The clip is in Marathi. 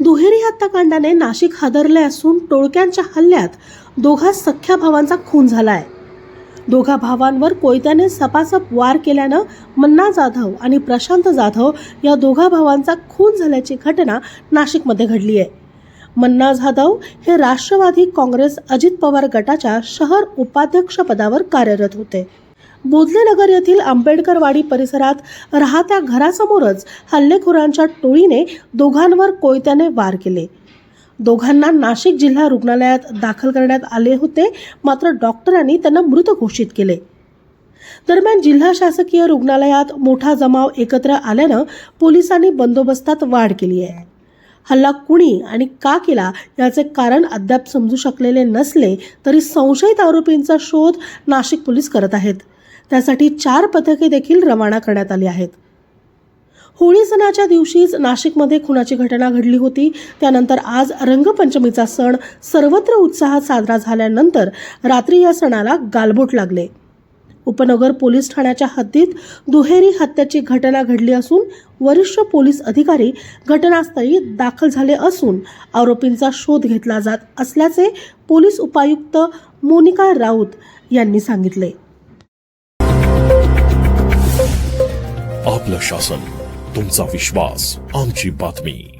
दुहेरी हत्याकांडाने नाशिक हादरले असून टोळक्यांच्या हल्ल्यात दोघा सख्या भावांचा खून झालाय. दोघा भावांवर कोयत्याने सपासप वार केल्यानं मन्ना जाधव आणि प्रशांत जाधव या दोघा भावांचा खून झाल्याची घटना नाशिकमध्ये घडली आहे. मन्ना जाधव हे राष्ट्रवादी काँग्रेस अजित पवार गटाच्या शहर उपाध्यक्षपदावर कार्यरत होते. बोधलेनगर येथील आंबेडकरवाडी परिसरात राहत्या घरासमोरच हल्लेखोरांच्या टोळीने दोघांवर कोयत्याने वार केले. दोघांना नाशिक जिल्हा रुग्णालयात दाखल करण्यात आले होते मात्र डॉक्टरांनी त्यांना मृत घोषित केले. दरम्यान जिल्हा शासकीय रुग्णालयात मोठा जमाव एकत्र आल्यानं पोलिसांनी बंदोबस्तात वाढ केली आहे. हल्ला कुणी आणि का केला याचे कारण अद्याप समजू शकलेले नसले तरी संशयित आरोपींचा शोध नाशिक पोलीस करत आहेत. त्यासाठी चार पथके देखील रवाना करण्यात आली आहेत. होळी सणाच्या दिवशीच नाशिकमध्ये खुनाची घटना घडली होती. त्यानंतर आज रंगपंचमीचा सण सर्वत्र उत्साहात साजरा झाल्यानंतर रात्री या सणाला गालबोट लागले. उपनगर पोलीस ठाण्याच्या हद्दीत दुहेरी हत्याची घटना घडली असून वरिष्ठ पोलीस अधिकारी घटनास्थळी दाखल झाले असून आरोपींचा शोध घेतला जात असल्याचे पोलीस उपायुक्त मोनिका राऊत यांनी सांगितले. आपलं शासन तुमचा विश्वास आमची बातमी.